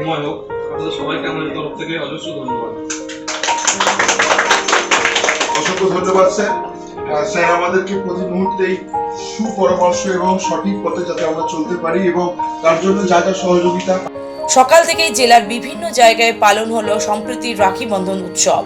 সময় হোক আপনাদের সবাইকে আমাদের তরফ থেকে অজস্র ধন্যবাদ। অসংখ্য ধন্যবাদ স্যার। স্যার আমাদেরকে প্রতি মুহূর্তেই সুপরামর্শ এবং সঠিক পথে যাতে আমরা চলতে পারি এবং তার জন্য যা যা সহযোগিতা। সকাল থেকেই জেলার বিভিন্ন জায়গায় পালন হলো সম্প্রতি রাখি বন্ধন উৎসব।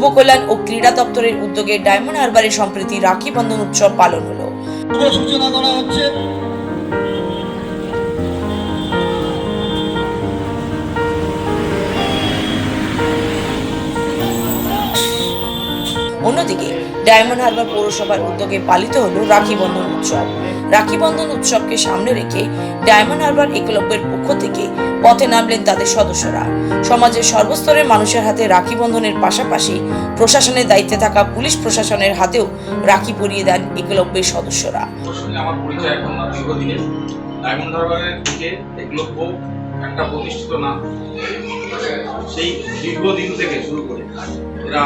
যুব কল্যাণ ও ক্রীড়া দপ্তরের উদ্যোগে ডায়মন্ড হারবারে সম্প্রতি রাখি বন্ধন উৎসব পালন হলো। সূচনা করা হচ্ছে। অন্যদিকে ডায়মন্ড হারবার পৌরসভার উদ্যোগে পালিত হল রাখি বন্ধন উৎসব। রাখি বন্ধন উৎসবকে সামনে রেখে ডায়মন্ড হারবার একলব্যের পক্ষ থেকে পথে নামলেন তাদের সদস্যরা। সমাজের সর্বস্তরের মানুষের হাতে রাখি বন্ধনের পাশাপাশি প্রশাসনের দায়িত্বে থাকা পুলিশ প্রশাসনের হাতেও রাখি পরিয়ে দেন একলব্যের সদস্যরা। আমার পরিচয় এখন না, দীর্ঘদিনের। ডায়মন্ড হারবারের দিকে একলব্য একটা প্রতিষ্ঠিত নাম। সেই দীর্ঘদিন থেকে শুরু করে। এরা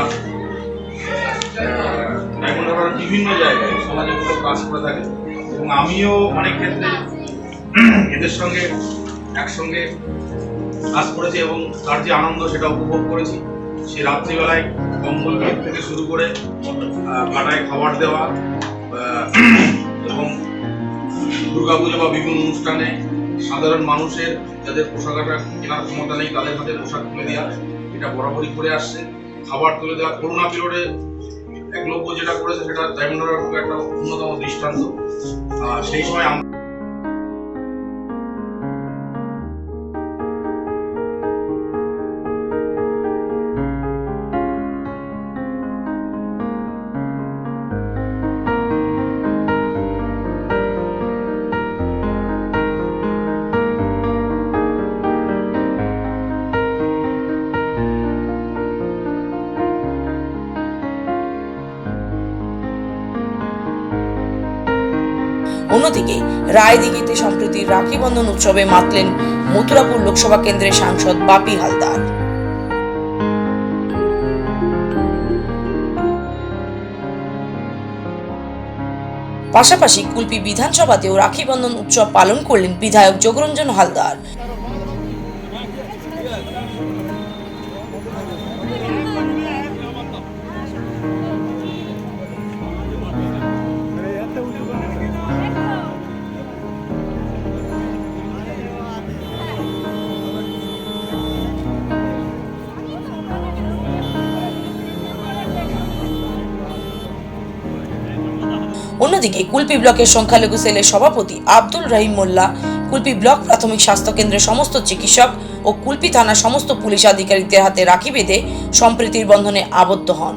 ডায়মন্ড বিভিন্ন জায়গায় সমাজে কোনো কাজ করে থাকে। এবং আমিও অনেক ক্ষেত্রে এদের সঙ্গে একসঙ্গে কাজ করেছি এবং তার যে আনন্দ সেটা উপভোগ করেছি। সে রাত্রিবেলায় কম্বল বেড থেকে শুরু করে কাটায় খাবার দেওয়া এবং দুর্গাপুজো বা বিভিন্ন অনুষ্ঠানে সাধারণ মানুষের যাদের পোশাক আশাক কেনার ক্ষমতা নেই, তাদের হাতে পোশাক তুলে দেওয়া, এটা বরাবরই করে আসছে। খাবার তুলে দেওয়া, করোনা পিরিয়ডে একলব্য যেটা করেছে সেটা ডায়মন্ড একটা অন্যতম দৃষ্টান্ত। সেই সময় আমরা অন্যদিকে, রায়দিঘিতে সম্প্রতি রাখি বন্ধন উৎসবে মাতলেন মথুরাপুর লোকসভা কেন্দ্রের সাংসদ বাপি হালদার। পাশাপাশি কুলপি বিধানসভাতেও রাখি বন্ধন উৎসব পালন করলেন বিধায়ক যোগরঞ্জন হালদার। অন্যদিকে কুলপি ব্লকের সংখ্যালঘু সেলের সভাপতি আব্দুল রহিম মোল্লা, কুলপি ব্লক প্রাথমিক স্বাস্থ্য কেন্দ্রের সমস্ত চিকিৎসক ও কুলপি থানার সমস্ত পুলিশ আধিকারিকদের হাতে রাখি বেঁধে সম্প্রীতির বন্ধনে আবদ্ধ হন।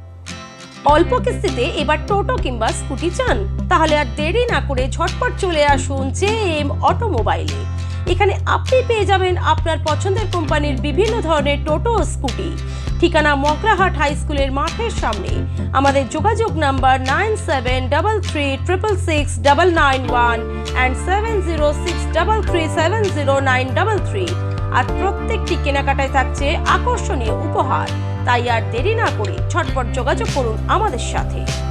অল্প কিস্তিতে এবার টোটো কিংবা স্কুটি চান। তাহলে আর দেরি না করে ঝটপট চলে আসুন জে এম অটোমোবাইলে। এখানে আপনি পেয়ে যাবেন আপনার পছন্দের কোম্পানির বিভিন্ন ধরনের টোটো স্কুটি। ঠিকানা মকরাহাট হাই স্কুলের মাঠের সামনে। আমাদের যোগাযোগ number nine seven double three triple six double nine one and seven zero six double three seven zero nine double three. আর প্রত্যেকটি কেনাকাটায় থাকছে আকর্ষণীয় উপহার। তাই আর দেরি না করে ছটপট যোগাযোগ করুন আমাদের সাথে।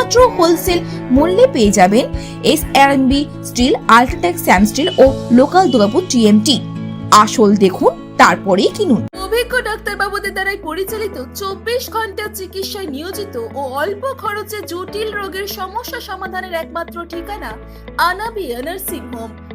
একমাত্র হোলসেল মূল্যে পেয়ে যাবেন S R B steel UltraTech Sam steel ও লোকাল দুর্গাপুর টিএমটি আসল দেখুন, তারপরেই কিনুন। অভিজ্ঞ ডাক্তারবাবুদের দ্বারাই পরিচালিত চব্বিশ ঘণ্টা চিকিৎসায় নিয়োজিত ও অল্প খরচে জটিল রোগের সমস্যা সমাধানের একমাত্র ঠিকানা আনাবিয়া নার্সিং হোম।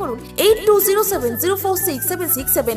করুন eight two zero seven zero four six seven six seven